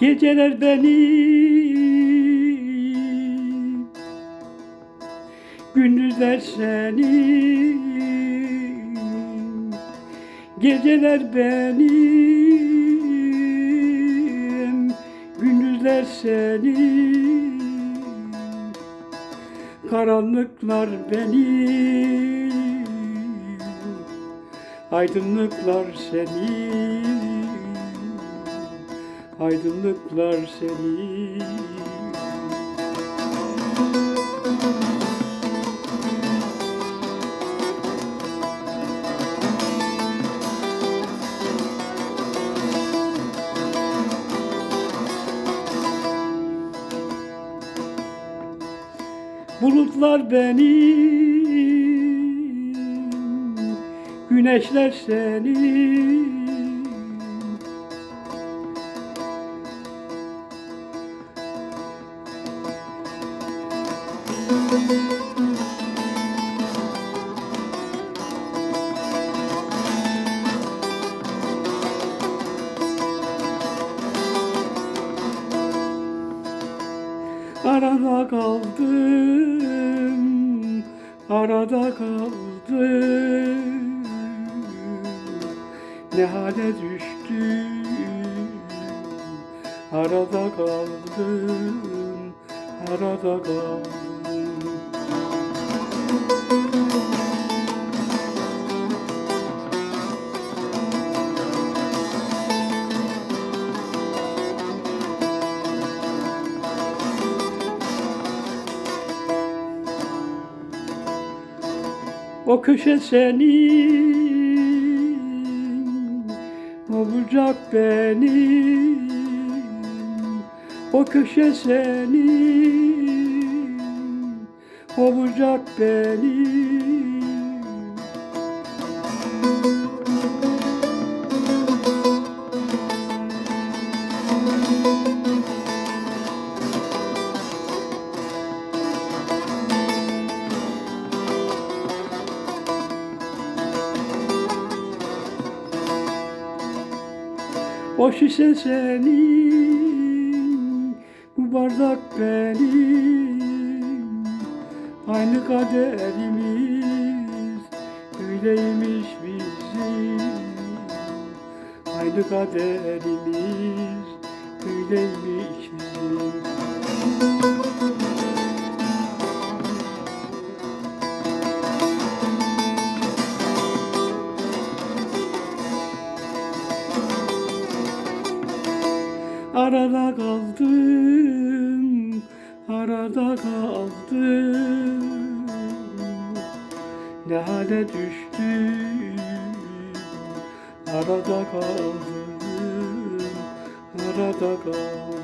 Geceler beni Gündüzler seni. Geceler benim Gündüzler seni. Karanlıklar benim Aydınlıklar senin Aydınlıklar seni Bulutlar benim Güneşler senin Arada kaldım, arada kaldım. Ne hale düştüm, arada kaldım, arada kaldım O köşe senin, o bucak benim. O köşe senin, o bucak benim. O şişe senin, bu bardak benim. Aynı kaderimiz, öyleymiş bizim. Aynı kaderimiz, öyleymiş bizim. Arada kaldım, arada kaldım. Ne hale düştüm, arada kaldım, arada kaldım